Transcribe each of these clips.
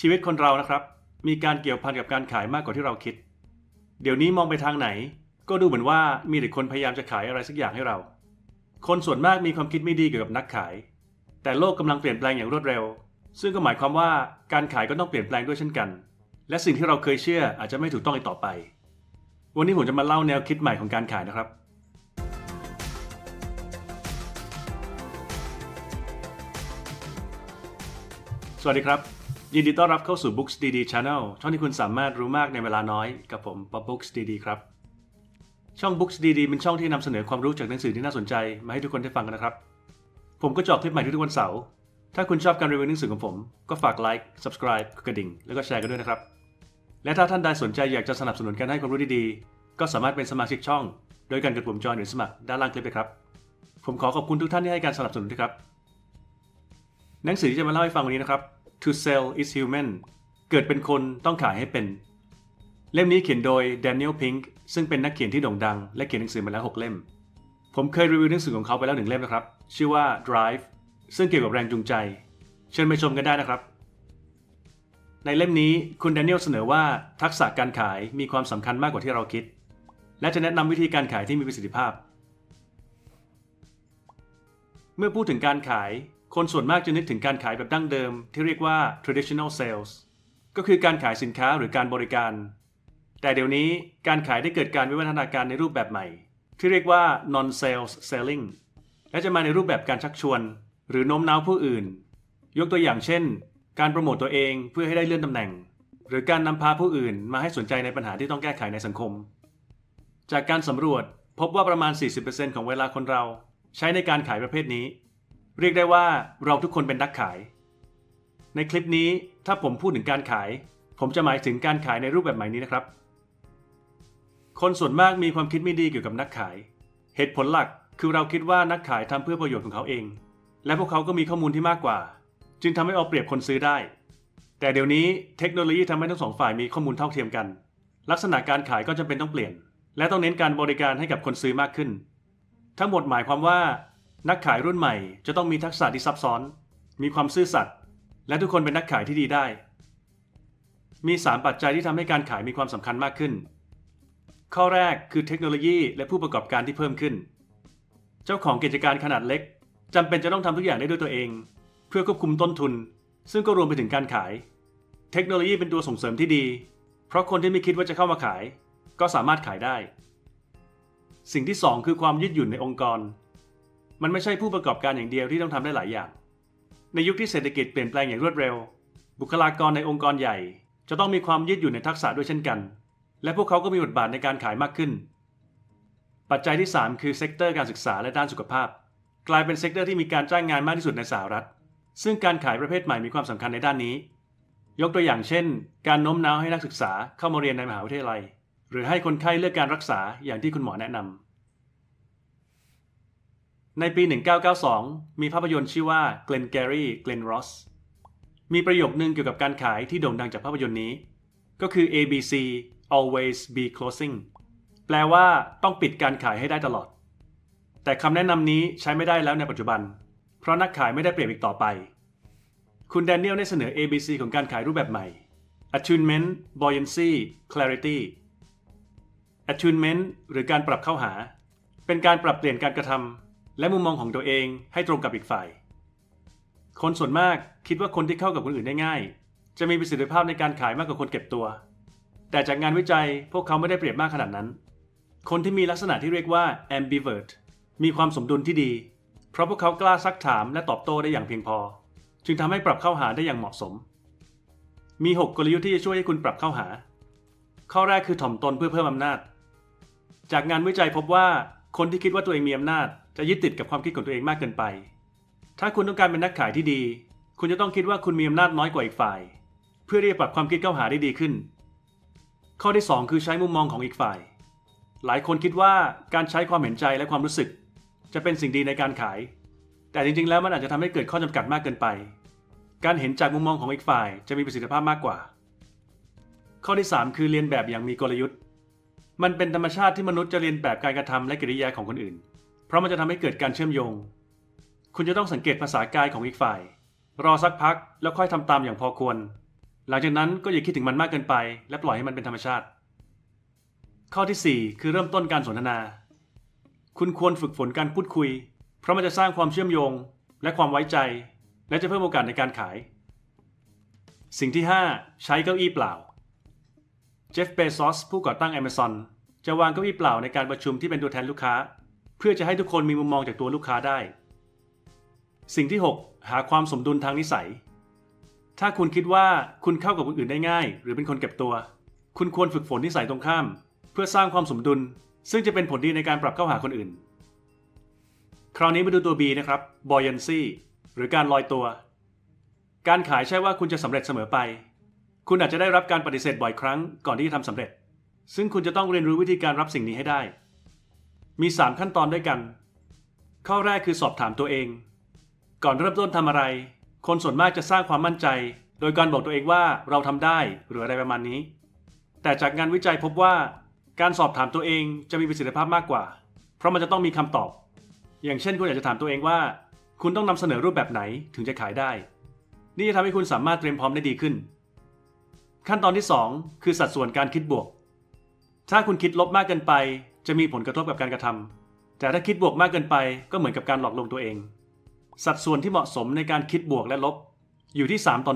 ชีวิตคนเรานะครับ มีการเกี่ยวพันกับการขายมากกว่าที่เราคิด เดี๋ยวนี้มองไปทางไหน ก็ดูเหมือนว่ามีแต่คนพยายามจะขายอะไรสักอย่างให้เรา คนส่วนมากมีความคิดไม่ดีเกี่ยวกับนักขาย แต่โลกกำลังเปลี่ยนแปลงอย่างรวดเร็ว ซึ่งก็หมายความว่าการขายก็ต้องเปลี่ยนแปลงด้วยเช่นกัน และสิ่งที่เราเคยเชื่ออาจจะไม่ถูกต้องอีกต่อไป วันนี้ผมจะมาเล่าแนวคิดใหม่ของการขายนะครับสวัสดีครับ ยินดีต้อนรับเข้าสู่ Books DD Channel ช่องที่คุณสามารถรู้มากในเวลาน้อย กับผมป๊อบ Books DD ครับ ช่อง Books DD เป็นช่องที่นำเสนอความรู้จากหนังสือที่น่าสนใจ มาให้ทุกคนได้ฟังกันนะครับ ผมก็จะออกคลิปใหม่ทุกๆวันเสาร์ถ้าคุณชอบการรีวิวหนังสือของผม ก็ฝากไลค์ subscribe กดกระดิ่ง แล้วก็แชร์กันด้วยนะครับ และถ้าท่านใดสนใจอยากจะสนับสนุนการให้ความรู้ดีๆ ก็สามารถเป็นสมาชิกช่อง โดยการกดปุ่มจอยหรือสมัครด้านล่างคลิปเลยครับ ผมขอขอบคุณทุกท่านที่ให้การสนับสนุนด้วยครับ หนังสือที่จะมาเล่าให้ฟังวันนี้นะครับ To Sell is Human เกิดเป็นคนต้องขายให้เป็น เล่มนี้เขียนโดย Daniel Pink ซึ่งเป็นนักเขียนที่โด่งดัง และเขียนหนังสือมาแล้ว 6 เล่ม ผมเคยรีวิวหนังสือของเขาไปแล้วหนึ่งเล่มนะครับ ชื่อว่า Drive ซึ่งเกี่ยวกับแรงจูงใจ เชิญไปชมกันได้นะครับ ในเล่มนี้คุณแดเนียลเสนอว่าทักษะการขายมีความสำคัญมากกว่าที่เราคิด และจะแนะนำวิธีการขายที่มีประสิทธิภาพ เมื่อพูดถึงการขาย คนส่วนมากจะนึกถึงการขายแบบดั้งเดิมที่เรียกว่า traditional sales ก็คือการขายสินค้าหรือการบริการ แต่เดี๋ยวนี้การขายได้เกิดการวิวัฒนาการในรูปแบบใหม่ ที่เรียกว่า non sales selling และจะมาในรูปแบบการชักชวน หรือโน้มน้าวผู้อื่น ยกตัวอย่างเช่น การโปรโมตตัวเองเพื่อให้ได้เลื่อนตำแหน่ง หรือการนำพาผู้อื่นมาให้สนใจในปัญหาที่ต้องแก้ไขในสังคม จากการสำรวจพบว่าประมาณ 40%ของเวลาคนเรา ใช้ในการขายประเภทนี้ เรียกได้ว่าเราทุกคนเป็นนักขาย ในคลิปนี้ถ้าผมพูดถึงการขาย ผมจะหมายถึงการขายในรูปแบบใหม่นี้นะครับ คนส่วนมากมีความคิดไม่ดีเกี่ยวกับนักขาย เหตุผลหลักคือเราคิดว่านักขายทำเพื่อประโยชน์ของเขาเอง และพวกเขาก็มีข้อมูลที่มากกว่า จึงทำให้เอาเปรียบคนซื้อได้ แต่เดี๋ยวนี้เทคโนโลยีทำให้ทั้งสองฝ่ายมีข้อมูลเท่าเทียมกัน ลักษณะการขายก็จำเป็นต้องเปลี่ยน และต้องเน้นการบริการให้กับคนซื้อมากขึ้น ทั้งหมดหมายความว่า นักขายรุ่นใหม่จะต้องมีทักษะที่ซับซ้อน มีความซื่อสัตย์ และทุกคนเป็นนักขายที่ดีได้ มี 3 ปัจจัยที่ทำให้การขายมีความสำคัญมากขึ้น ข้อแรกคือเทคโนโลยีและผู้ประกอบการที่เพิ่มขึ้น เจ้าของกิจการขนาดเล็กจำเป็นจะต้องทำทุกอย่างได้ด้วยตัวเอง เพื่อควบคุมต้นทุน ซึ่งก็รวมไปถึงการขาย เทคโนโลยีเป็นตัวส่งเสริมที่ดี เพราะคนที่ไม่คิดว่าจะเข้ามาขาย ก็สามารถขายได้ สิ่งที่ 2 คือความยืดหยุ่นในองค์กร มันไม่ใช่ผู้ประกอบการอย่างเดียวที่ต้องทำได้หลายอย่าง ในยุคที่เศรษฐกิจเปลี่ยนแปลงอย่างรวดเร็ว บุคลากรในองค์กรใหญ่ จะต้องมีความยืดหยุ่นในทักษะด้วยเช่นกัน และพวกเขาก็มีบทบาทในการขายมากขึ้น ปัจจัยที่ 3 คือเซกเตอร์การศึกษาและด้านสุขภาพ กลายเป็นเซกเตอร์ที่มีการจ้างงานมากที่สุดในสหรัฐ ซึ่งการขายประเภทใหม่มีความสำคัญในด้านนี้ ยกตัวอย่างเช่น การโน้มน้าวให้นักศึกษาเข้ามาเรียนในมหาวิทยาลัย หรือให้คนไข้เลือกการรักษาอย่างที่คุณหมอแนะนำ ในปี 1992 มีภาพยนตร์ชื่อว่า Glen Gary Glen Ross มีประโยคนึงเกี่ยวกับการขายที่โด่งดังจากภาพยนตร์นี้ ก็คือ ABC always be closing แปลว่าต้องปิดการขายให้ได้ตลอด แต่คำแนะนำนี้ใช้ไม่ได้แล้วในปัจจุบัน เพราะนักขายไม่ได้เปรียบอีกต่อไป คุณแดเนียลได้เสนอ ABC ของการขายรูปแบบใหม่ attunement buoyancy clarity attunement หรือการปรับเข้าหา เป็นการปรับเปลี่ยนการกระทำ และมุมมองของตัวเองให้ตรงกับอีกฝ่าย คนส่วนมากคิดว่าคนที่เข้ากับคนอื่นได้ง่าย จะมีประสิทธิภาพในการขายมากกว่าคนเก็บตัว แต่จากงานวิจัยพวกเขาไม่ได้เปรียบมากขนาดนั้น คนที่มีลักษณะที่เรียกว่า ambivert มีความสมดุลที่ดี เพราะพวกเขากล้าซักถามและตอบโต้ได้อย่างเพียงพอ จึงทำให้ปรับเข้าหาได้อย่างเหมาะสม มี 6 กลยุทธ์ที่จะช่วยให้คุณปรับเข้าหา ข้อแรกคือถ่อมตนเพื่อเพิ่มอำนาจ จากงานวิจัยพบว่าคนที่คิดว่าตัวเองมีอำนาจ จะยึดติดกับความคิดของตัวเองมากเกินไป ถ้าคุณต้องการเป็นนักขายที่ดี คุณจะต้องคิดว่าคุณมีอำนาจน้อยกว่าอีกฝ่าย เพื่อที่จะปรับความคิดเข้าหาได้ดีขึ้น ข้อที่ 2 คือใช้มุมมองของอีกฝ่าย หลายคนคิดว่าการใช้ความเห็นใจและความรู้สึก จะเป็นสิ่งดีในการขาย แต่จริงๆ แล้วมันอาจจะทำให้เกิดข้อจำกัดมากเกินไป การเห็นจากมุมมองของอีกฝ่ายจะมีประสิทธิภาพมากกว่า ข้อที่ 3 คือเรียนแบบอย่างมีกลยุทธ์ มันเป็นธรรมชาติที่มนุษย์จะเรียนแบบการกระทำและกิริยาของคนอื่นเราะมันจะทำให้เกิดการเชื่อมโยง คุณจะต้องสังเกตภาษากายของอีกฝ่าย รอสักพักแล้วค่อยทำตามอย่างพอควร หลังจากนั้นก็อย่าคิดถึงมันมากเกินไป และปล่อยให้มันเป็นธรรมชาติ ข้อทีสี่ 4 คือเริ่มต้นการสนทนา คุณควรฝึกฝนการพูดคุย เพราะมันจะสร้างความเชื่อมโยง และความไว้ใจ และจะเพิ่มโอกาสในการขาย สิ่งที่ 5 ใช้เก้าอี้เปล่า เจฟเบซอสผู้ก่อตั้ง Amazon จะวางเก้าอี้เปล่าในการประชุมที่เป็นตัวแทนลูกค้า พื่อจะให้ทุกคนมีมุมมองจากตัวลูกค้าได้ สิ่งที่ 6 หาความสมดุลทางนิสัย ถ้าคุณคิดว่าคุณเข้ากับคนอื่นได้ง่าย หรือเป็นคนเก็บตัว คุณควรฝึกฝนนิสัยตรงข้าม เพื่อสร้างความสมดุล ซึ่งจะเป็นผลดีในการปรับเข้าหาคนอื่น คราวนี้มาดูตัว B นะครับ buoyancy หรือการลอยตัว การขายใช่ว่าคุณจะสำเร็จเสมอไป คุณอาจจะได้รับการปฏิเสธบ่อยครั้งก่อนที่จะทำสำเร็จ ซึ่งคุณจะต้องเรียนรู้วิธีการรับสิ่งนี้ให้ได้ มี 3 ขั้นตอนด้วยกัน ข้อแรกคือสอบถามตัวเอง ก่อนเริ่มต้นทำอะไร คนส่วนมากจะสร้างความมั่นใจ โดยการบอกตัวเองว่าเราทำได้หรืออะไรประมาณนี้ แต่จากงานวิจัยพบว่าการสอบถามตัวเองจะมีประสิทธิภาพมากกว่า เพราะมันจะต้องมีคำตอบ อย่างเช่นคุณอยากจะถามตัวเองว่า คุณต้องนำเสนอรูปแบบไหนถึงจะขายได้ นี่จะทำให้คุณสามารถเตรียมพร้อมได้ดีขึ้น ขั้นตอนที่ 2 คือสัดส่วนการคิดบวก ถ้าคุณคิดลบมากเกินไป จะมีผลกระทบกับการกระทำแต่ถ้าคิดบวกมากเกินไปก็เหมือนกับการหลอกลวงตัวเอง สัดส่วนที่เหมาะสมในการคิดบวกและลบ อยู่ที่ 3 ต่อ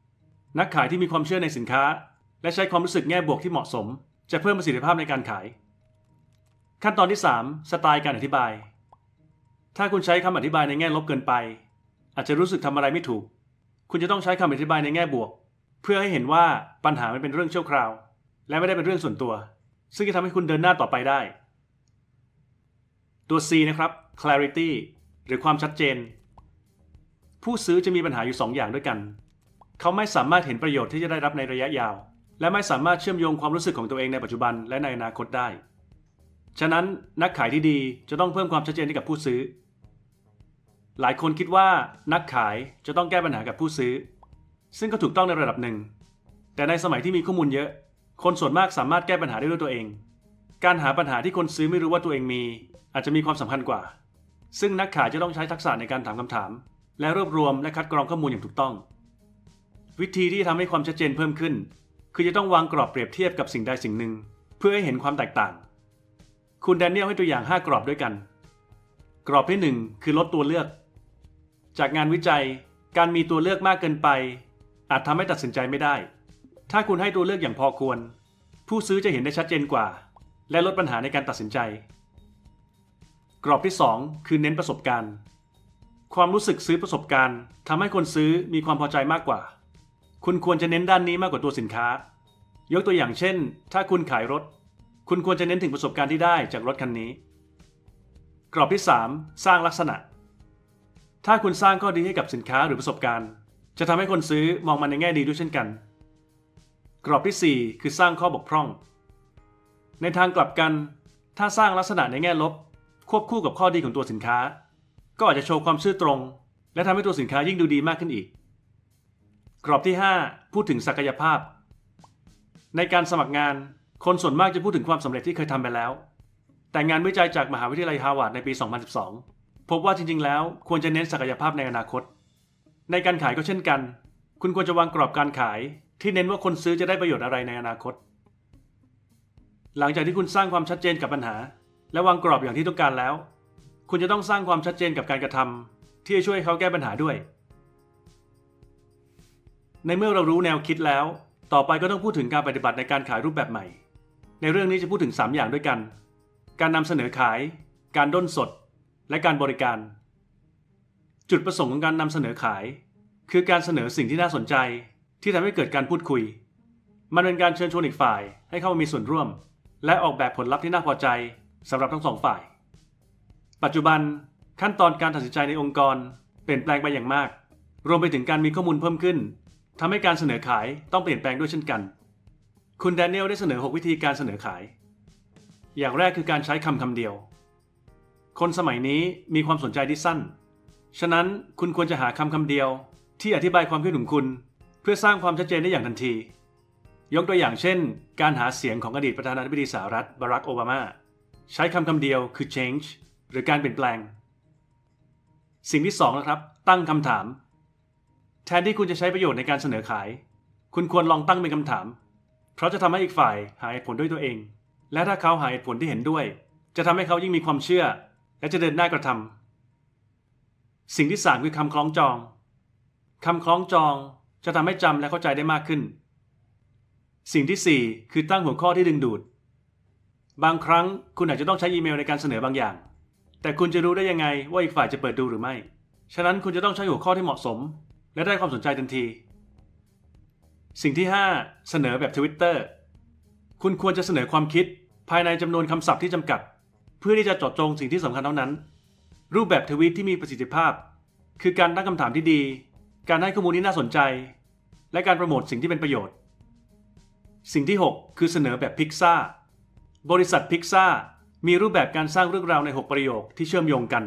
1 นักขายที่มีความเชื่อในสินค้า และใช้ความรู้สึกแง่บวกที่เหมาะสม จะเพิ่มประสิทธิภาพในการขาย ขั้นตอนที่ 3 สไตล์การอธิบาย ถ้าคุณใช้คำอธิบายในแง่ลบเกินไป อาจจะรู้สึกทำอะไรไม่ถูก คุณจะต้องใช้คำอธิบายในแง่บวก เพื่อให้เห็นว่าปัญหามันเป็นเรื่องชั่วคราว และไม่ได้เป็นเรื่องส่วนตัว ซึ่งจะทำให้คุณเดินหน้าต่อไปได้ ตัว C นะครับ clarity หรือความชัดเจน ผู้ซื้อจะมีปัญหาอยู่ 2 อย่างด้วยกัน เขาไม่สามารถเห็นประโยชน์ที่จะได้รับในระยะยาว และไม่สามารถเชื่อมโยงความรู้สึกของตัวเองในปัจจุบันและในอนาคตได้ ฉะนั้นนักขายที่ดีจะต้องเพิ่มความชัดเจนให้กับผู้ซื้อ หลายคนคิดว่านักขายจะต้องแก้ปัญหากับผู้ซื้อ ซึ่งก็ถูกต้องในระดับหนึ่ง แต่ในสมัยที่มีข้อมูลเยอะ คนส่วนมากสามารถแก้ปัญหาได้ด้วยตัวเอง การหาปัญหาที่คนซื้อไม่รู้ว่าตัวเองมี อาจจะมีความสำคัญกว่า ซึ่งนักขายจะต้องใช้ทักษะในการถามคำถาม และรวบรวมและคัดกรองข้อมูลอย่างถูกต้อง วิธีที่ทำให้ความชัดเจนเพิ่มขึ้น คือจะต้องวางกรอบเปรียบเทียบกับสิ่งใดสิ่งหนึ่ง เพื่อให้เห็นความแตกต่าง คุณแดเนียลให้ตัวอย่าง 5 กรอบด้วยกัน กรอบที่ 1 คือลดตัวเลือก จากงานวิจัย การมีตัวเลือกมากเกินไป อาจทำให้ตัดสินใจไม่ได้ ถ้าคุณให้ตัวเลือกอย่างพอควร ผู้ซื้อจะเห็นได้ชัดเจนกว่า และลดปัญหาในการตัดสินใจ กรอบที่ 2 คือเน้นประสบการณ์ ความรู้สึกซื้อประสบการณ์ทำให้คนซื้อมีความพอใจมากกว่า คุณควรจะเน้นด้านนี้มากกว่าตัวสินค้า ยกตัวอย่างเช่น ถ้าคุณขายรถ คุณควรจะเน้นถึงประสบการณ์ที่ได้จากรถคันนี้ กรอบที่ 3 สร้างลักษณะ ถ้าคุณสร้างข้อดีให้กับสินค้าหรือประสบการณ์ จะทำให้คนซื้อมองมันในแง่ดีด้วยเช่นกัน กรอบที่ 4 คือสร้างข้อบกพร่อง ในทางกลับกัน ถ้าสร้างลักษณะในแง่ลบ ควบคู่กับข้อดีของตัวสินค้า ก็อาจจะโชว์ความซื่อตรง และทำให้ตัวสินค้ายิ่งดูดีมากขึ้นอีก กรอบที่ 5 พูดถึงศักยภาพ ในการสมัครงานคนส่วนมากจะพูดถึงความสำเร็จที่เคยทำไปแล้ว แต่งานวิจัยจากมหาวิทยาลัยฮาร์วาร์ดในปี 2012 พบว่าจริง ๆ แล้วควรจะเน้นศักยภาพในอนาคต ในการขายก็เช่นกัน คุณควรจะวางกรอบการขาย ที่เน้นว่าคนซื้อจะได้ประโยชน์อะไรในอนาคต หลังจากที่คุณสร้างความชัดเจนกับปัญหา และวางกรอบอย่างที่ต้องการแล้ว คุณจะต้องสร้างความชัดเจนกับการกระทำที่จะช่วยเขาแก้ปัญหาด้วย ในเมื่อเรารู้แนวคิดแล้ว ต่อไปก็ต้องพูดถึงการปฏิบัติในการขายรูปแบบใหม่ ในเรื่องนี้จะพูดถึง 3 อย่างด้วยกัน การนำเสนอขาย การด้นสด และการบริการ จุดประสงค์ของการนำเสนอขาย คือการเสนอสิ่งที่น่าสนใจ ที่ทำให้เกิดการพูดคุย มันเป็นการเชิญชวนอีกฝ่ายให้เข้ามามีส่วนร่วม และออกแบบผลลัพธ์ที่น่าพอใจสำหรับทั้งสองฝ่าย ปัจจุบันขั้นตอนการตัดสินใจในองค์กร เปลี่ยนแปลงไปอย่างมาก รวมไปถึงการมีข้อมูลเพิ่มขึ้นทำให้การเสนอขายต้องเปลี่ยนแปลงด้วยเช่นกัน คุณแดเนียลได้เสนอ 6 วิธีการเสนอขาย อย่างแรกคือการใช้คำคำเดียว คนสมัยนี้มีความสนใจที่สั้น ฉะนั้นคุณควรจะหาคำคำเดียวที่อธิบายความคิดของคุณ พื่อสร้างความชัดเจนได้อย่างทันที ยกตัวอย่างเช่น การหาเสียงของอดีตประธานาธิบดีสหรัฐบารักโอบามา ใช้คำคำเดียวคือ change หรือการเปลี่ยนแปลง สิ่งที่สองนะครับ ตั้งคำถาม แทนที่คุณจะใช้ประโยชน์ในการเสนอขาย คุณควรลองตั้งเป็นคำถาม เพราะจะทำให้อีกฝ่ายหาเหตุผลด้วยตัวเอง และถ้าเขาหาเหตุผลที่เห็นด้วย จะทำให้เขายิ่งมีความเชื่อ และจะเดินหน้ากระทำสิ่งที่สามคือคำคล้องจองคำคล้องจอง จะทำให้จำและเข้าใจได้มากขึ้น สิ่งที่สี่คือตั้งหัวข้อที่ดึงดูด บางครั้งคุณอาจจะต้องใช้อีเมลในการเสนอบางอย่าง แต่คุณจะรู้ได้ยังไงว่าอีกฝ่ายจะเปิดดูหรือไม่ ฉะนั้นคุณจะต้องใช้หัวข้อที่เหมาะสม และได้ความสนใจทันที สิ่งที่ 5 เสนอแบบทวิตเตอร์คุณควรจะเสนอความคิด ภายในจำนวนคำศัพท์ที่จำกัด เพื่อที่จะเจาะจงสิ่งที่สำคัญเท่านั้น รูปแบบทวีตที่มีประสิทธิภาพ คือการตั้งคำถามที่ดี การให้ข้อมูลที่น่าสนใจ และการโปรโมทสิ่งที่เป็นประโยชน์ สิ่งที่ 6 คือเสนอแบบพิกซ่าบริษัทพิกซ่ามีรูปแบบการสร้างเรื่องราวใน 6 ประโยคที่เชื่อมโยงกัน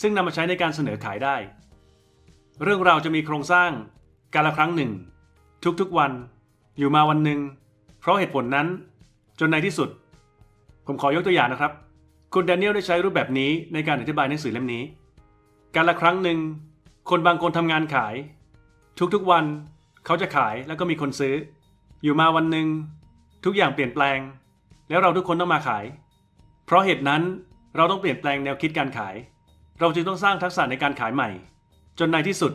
ซึ่งนำมาใช้ในการเสนอขายได้ เรื่องราวจะมีโครงสร้างการละครั้งหนึ่ง ทุกๆวัน อยู่มาวันหนึ่ง เพราะเหตุผลนั้น จนในที่สุด ผมขอยกตัวอย่างนะครับ คุณแดเนียลได้ใช้รูปแบบนี้ในการอธิบายหนังสือเล่มนี้ การละครั้งหนึ่ง คนบางคนทำงานขาย ทุกๆวัน เขาจะขายแล้วก็มีคนซื้อ อยู่มาวันหนึ่งทุกอย่างเปลี่ยนแปลง แล้วเราทุกคนต้องมาขาย เพราะเหตุนั้นเราต้องเปลี่ยนแปลงแนวคิดการขาย เราจึงต้องสร้างทักษะในการขายใหม่ จนในที่สุด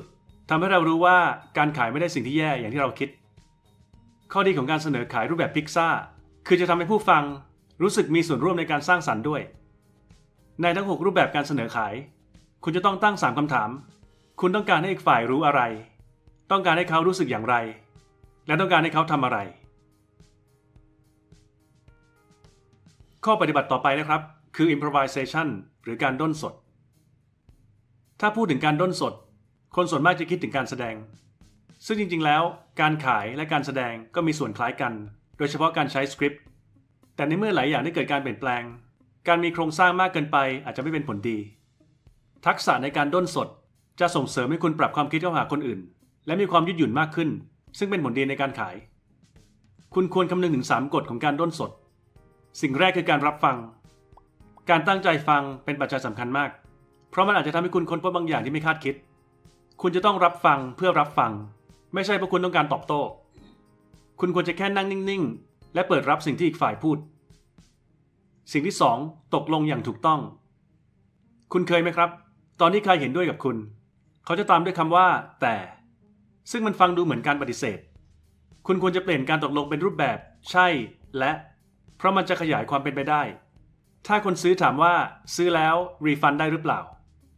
ทำให้เรารู้ว่าการขายไม่ได้สิ่งที่แย่อย่างที่เราคิด ข้อดีของการเสนอขายรูปแบบพิกซ่าคือจะทำให้ผู้ฟังรู้สึกมีส่วนร่วมในการสร้างสรรค์ด้วย ในทั้ง 6 รูปแบบการเสนอขาย คุณจะต้องตั้ง 3คำถาม คุณต้องการให้อีกฝ่ายรู้อะไร ต้องการให้เขารู้สึกอย่างไร และต้องการให้เขาทำอะไร ข้อปฏิบัติต่อไปนะครับ คือ improvisation หรือการด้นสด ถ้าพูดถึงการด้นสด คนส่วนมากจะคิดถึงการแสดง ซึ่งจริงๆแล้ว การขายและการแสดงก็มีส่วนคล้ายกัน โดยเฉพาะการใช้สคริปต์แต่ในเมื่อหลายอย่างได้เกิดการเปลี่ยนแปลง การมีโครงสร้างมากเกินไปอาจจะไม่เป็นผลดี ทักษะในการด้นสดจะส่งเสริมให้คุณปรับความคิดเข้าหาคนอื่น และมีความยืดหยุ่นมากขึ้น ซึ่งเป็นผลดีในการขาย คุณควรคำนึงถึง 3 กฎของการด้นสด สิ่งแรกคือการรับฟัง การตั้งใจฟังเป็นปัจจัยสำคัญมาก เพราะมันอาจจะทำให้คุณค้นพบบางอย่างที่ไม่คาดคิด คุณจะต้องรับฟังเพื่อรับฟัง ไม่ใช่เพราะคุณต้องการตอบโต้ คุณควรจะแค่นั่งนิ่งๆ และเปิดรับสิ่งที่อีกฝ่ายพูด สิ่งที่ 2 ตกลงอย่างถูกต้อง คุณเคยไหมครับ ตอนที่ใครเห็นด้วยกับคุณ เขาจะตามด้วยคำว่า แต่ ซึ่งมันฟังดูเหมือนการปฏิเสธ คุณควรจะเปลี่ยนการตกลงเป็นรูปแบบ ใช่ และ เพราะมันจะขยายความเป็นไปได้ ถ้าคนซื้อถามว่าซื้อแล้วรีฟันได้หรือเปล่า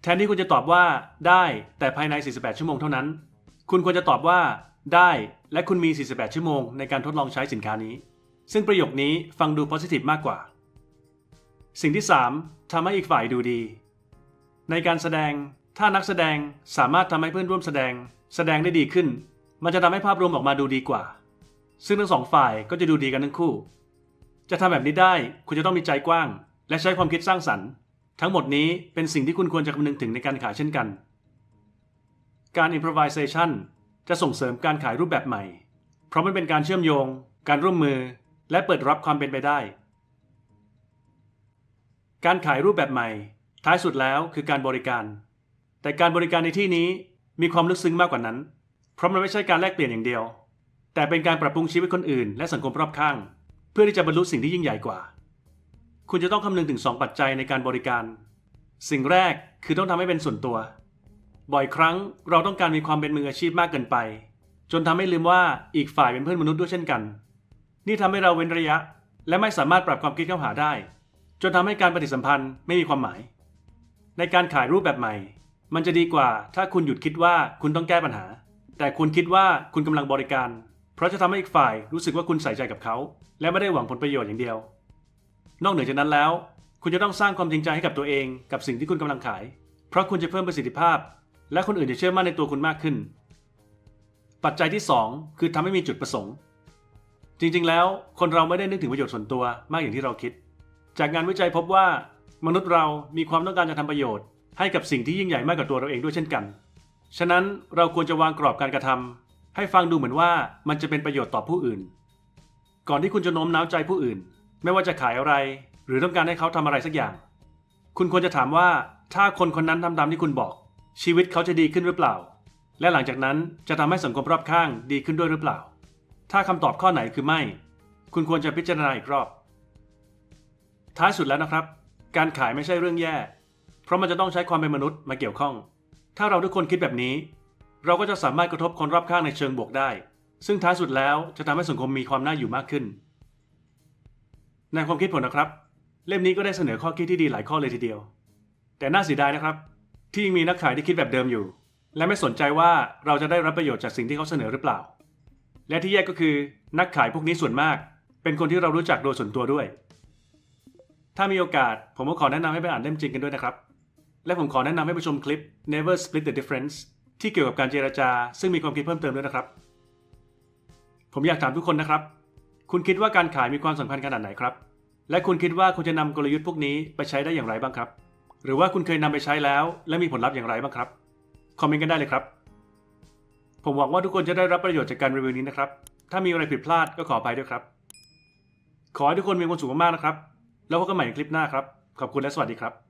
แทนที่คุณจะตอบว่าได้ แต่ภายใน 48 ชั่วโมงเท่านั้น คุณควรจะตอบว่า ได้ และคุณมี 48 ชั่วโมงในการทดลองใช้สินค้านี้ ซึ่งประโยคนี้ฟังดู positive มากกว่า สิ่งที่ 3ทำให้อีกฝ่ายดูดี ในการแสดงถ้านักแสดงสามารถทำให้เพื่อนร่วมแสดง แสดงได้ดีขึ้น มันจะทำให้ภาพรวมออกมาดูดีกว่า ซึ่งทั้งสองฝ่ายก็จะดูดีกันทั้งคู่ จะทำแบบนี้ได้คุณจะต้องมีใจกว้าง และใช้ความคิดสร้างสรรค์ ทั้งหมดนี้เป็นสิ่งที่คุณควรจะคำนึงถึงในการขายเช่นกัน การ improvisation จะส่งเสริมการขายรูปแบบใหม่ เพราะมันเป็นการเชื่อมโยง การร่วมมือ และเปิดรับความเป็นไปได้ การขายรูปแบบใหม่ ท้ายสุดแล้วคือการบริการ แต่การบริการในที่นี้ มีความลึกซึ้งมากกว่านั้น เพราะมันไม่ใช่การแลกเปลี่ยนอย่างเดียว แต่เป็นการปรับปรุงชีวิตคนอื่น และสังคมรอบข้าง เพื่อที่จะบรรลุสิ่งที่ยิ่งใหญ่กว่า คุณจะต้องคำนึงถึง 2 ปัจจัยในการบริการ สิ่งแรกคือต้องทำให้เป็นส่วนตัว บ่อยครั้งเราต้องการมีความเป็นมืออาชีพมากเกินไป จนทำให้ลืมว่าอีกฝ่ายเป็นเพื่อนมนุษย์ด้วยเช่นกัน นี่ทำให้เราเว้นระยะ และไม่สามารถปรับความคิดเข้าหาได้ จนทำให้การปฏิสัมพันธ์ไม่มีความหมาย ในการขายรูปแบบใหม่ มันจะดีกว่าถ้าคุณหยุดคิดว่าคุณต้องแก้ปัญหา แต่คุณคิดว่าคุณกำลังบริการ เพราะจะทำให้อีกฝ่ายรู้สึกว่าคุณใส่ใจกับเขา และไม่ได้หวังผลประโยชน์อย่างเดียว นอกเหนือจากนั้นแล้ว คุณจะต้องสร้างความจริงใจให้กับตัวเองกับสิ่งที่คุณกำลังขาย เพราะคุณจะเพิ่มประสิทธิภาพ และคนอื่นจะเชื่อมั่นในตัวคุณมากขึ้น ปัจจัยที่ 2 คือทำให้มีจุดประสงค์ จริงๆ แล้วคนเราไม่ได้นึกถึงประโยชน์ส่วนตัวมากอย่างที่เราคิด จากงานวิจัยพบว่ามนุษย์เรามีความต้องการจะทำประโยชน์ ให้กับสิ่งที่ยิ่งใหญ่มากกว่าตัวเราเองด้วยเช่นกัน ฉะนั้นเราควรจะวางกรอบการกระทำให้ฟังดูเหมือนว่ามันจะเป็นประโยชน์ต่อผู้อื่น ก่อนที่คุณจะโน้มน้าวใจผู้อื่น ไม่ว่าจะขายอะไร หรือต้องการให้เขาทำอะไรสักอย่าง คุณควรจะถามว่าถ้าคนคนนั้นทำตามที่คุณบอก ชีวิตเขาจะดีขึ้นหรือเปล่า และหลังจากนั้นจะทำให้สังคมรอบข้างดีขึ้นด้วยหรือเปล่า ถ้าคำตอบข้อไหนคือไม่ คุณควรจะพิจารณาอีกรอบ ท้ายสุดแล้วนะครับ การขายไม่ใช่เรื่องแย่ เพราะมันจะต้องใช้ความเป็นมนุษย์มาเกี่ยวข้อง ถ้าเราทุกคนคิดแบบนี้ เราก็จะสามารถกระทบคนรอบข้างในเชิงบวกได้ ซึ่งท้ายสุดแล้วจะทำให้สังคมมีความน่าอยู่มากขึ้น ในความคิดผมนะครับ เล่มนี้ก็ได้เสนอข้อคิดที่ดีหลายข้อเลยทีเดียว แต่น่าเสียดายนะครับ ที่ยังมีนักขายที่คิดแบบเดิมอยู่ และไม่สนใจว่าเราจะได้รับประโยชน์จากสิ่งที่เขาเสนอหรือเปล่า และที่แย่ก็คือนักขายพวกนี้ส่วนมาก เป็นคนที่เรารู้จักโดยส่วนตัวด้วย ถ้ามีโอกาสผมก็ขอแนะนำให้ไปอ่านเล่มจริงกันด้วยนะครับ และผมขอแนะนำให้ไปชมคลิป Never Split the Difference ที่เกี่ยวกับการเจรจา ซึ่งมีความคิดเพิ่มเติมด้วยนะครับ ผมอยากถามทุกคนนะครับ คุณคิดว่าการขายมีความสำคัญขนาดไหนครับ และคุณคิดว่าคุณจะนำกลยุทธ์พวกนี้ไปใช้ได้อย่างไรบ้างครับ หรือว่าคุณเคยนำไปใช้แล้ว และมีผลลัพธ์อย่างไรบ้างครับ คอมเมนต์กันได้เลยครับ ผมหวังว่าทุกคนจะได้รับประโยชน์จากการรีวิวนี้นะครับ ถ้ามีอะไรผิดพลาดก็ขออภัยด้วยครับ ขอให้ทุกคนมีความสุขมากๆนะครับ แล้วพบกันใหม่ในคลิปหน้าครับ ขอบคุณและสวัสดีครับ